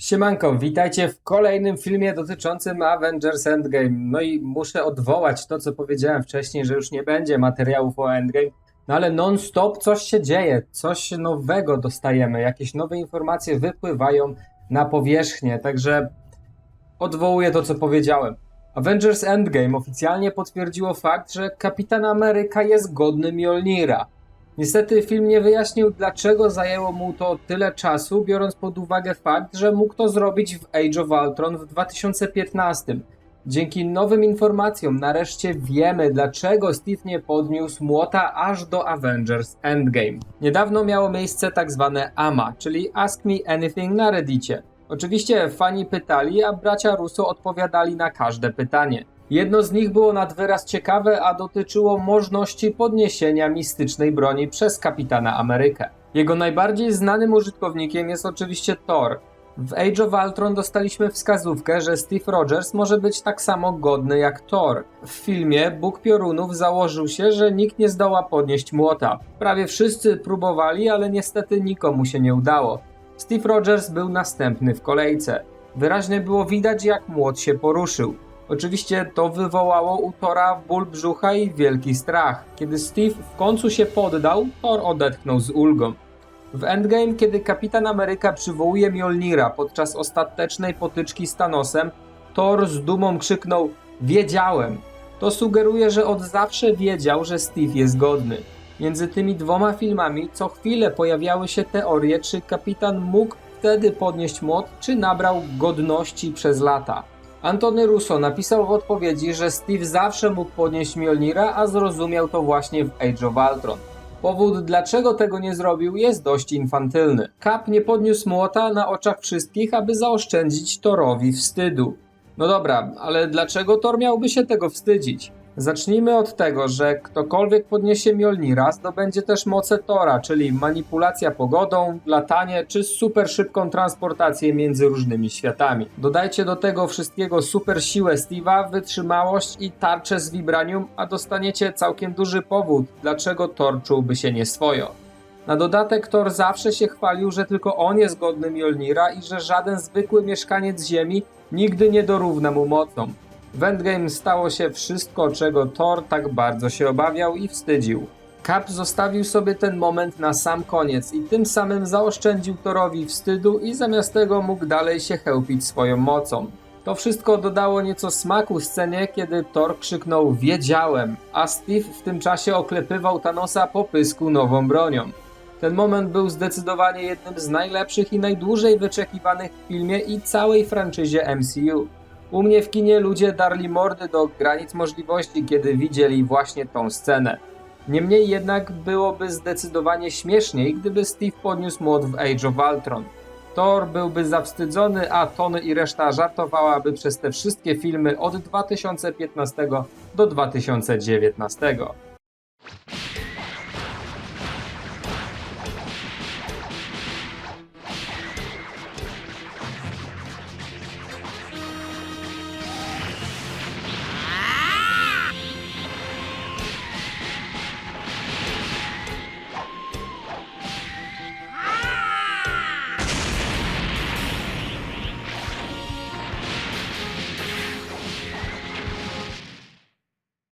Siemanko, witajcie w kolejnym filmie dotyczącym Avengers Endgame. No i muszę odwołać to, co powiedziałem wcześniej, że już nie będzie materiałów o Endgame. No ale non-stop coś się dzieje, coś nowego dostajemy, jakieś nowe informacje wypływają na powierzchnię, także odwołuję to, co powiedziałem. Avengers Endgame oficjalnie potwierdziło fakt, że Kapitan Ameryka jest godny Mjolnira. Niestety film nie wyjaśnił, dlaczego zajęło mu to tyle czasu, biorąc pod uwagę fakt, że mógł to zrobić w Age of Ultron w 2015. Dzięki nowym informacjom nareszcie wiemy, dlaczego Steve nie podniósł młota aż do Avengers Endgame. Niedawno miało miejsce tak zwane AMA, czyli Ask Me Anything na Reddicie. Oczywiście fani pytali, a bracia Russo odpowiadali na każde pytanie. Jedno z nich było nad wyraz ciekawe, a dotyczyło możliwości podniesienia mistycznej broni przez kapitana Amerykę. Jego najbardziej znanym użytkownikiem jest oczywiście Thor. W Age of Ultron dostaliśmy wskazówkę, że Steve Rogers może być tak samo godny jak Thor. W filmie Bóg Piorunów założył się, że nikt nie zdoła podnieść młota. Prawie wszyscy próbowali, ale niestety nikomu się nie udało. Steve Rogers był następny w kolejce. Wyraźnie było widać, jak młot się poruszył. Oczywiście to wywołało u Tora ból brzucha i wielki strach. Kiedy Steve w końcu się poddał, Thor odetchnął z ulgą. W Endgame, kiedy Kapitan Ameryka przywołuje Mjolnira podczas ostatecznej potyczki z Thanosem, Thor z dumą krzyknął Wiedziałem! To sugeruje, że od zawsze wiedział, że Steve jest godny. Między tymi dwoma filmami co chwilę pojawiały się teorie, czy kapitan mógł wtedy podnieść młot, czy nabrał godności przez lata. Antony Russo napisał w odpowiedzi, że Steve zawsze mógł podnieść Mjolnira, a zrozumiał to właśnie w Age of Ultron. Powód, dlaczego tego nie zrobił, jest dość infantylny. Cap nie podniósł młota na oczach wszystkich, aby zaoszczędzić Thorowi wstydu. No dobra, ale dlaczego Thor miałby się tego wstydzić? Zacznijmy od tego, że ktokolwiek podniesie Mjolnira zdobędzie też moce Tora, czyli manipulacja pogodą, latanie czy super szybką transportację między różnymi światami. Dodajcie do tego wszystkiego super siłę Steve'a, wytrzymałość i tarczę z vibranium, a dostaniecie całkiem duży powód, dlaczego Thor czułby się nieswojo. Na dodatek Thor zawsze się chwalił, że tylko on jest godny Mjolnira i że żaden zwykły mieszkaniec Ziemi nigdy nie dorówna mu mocą. W Endgame stało się wszystko, czego Thor tak bardzo się obawiał i wstydził. Cap zostawił sobie ten moment na sam koniec i tym samym zaoszczędził Thorowi wstydu i zamiast tego mógł dalej się chełpić swoją mocą. To wszystko dodało nieco smaku scenie, kiedy Thor krzyknął Wiedziałem, a Steve w tym czasie oklepywał Thanosa po pysku nową bronią. Ten moment był zdecydowanie jednym z najlepszych i najdłużej wyczekiwanych w filmie i całej franczyzie MCU. U mnie w kinie ludzie darli mordy do granic możliwości, kiedy widzieli właśnie tą scenę. Niemniej jednak byłoby zdecydowanie śmieszniej, gdyby Steve podniósł młot w Age of Ultron. Thor byłby zawstydzony, a Tony i reszta żartowałaby przez te wszystkie filmy od 2015 do 2019.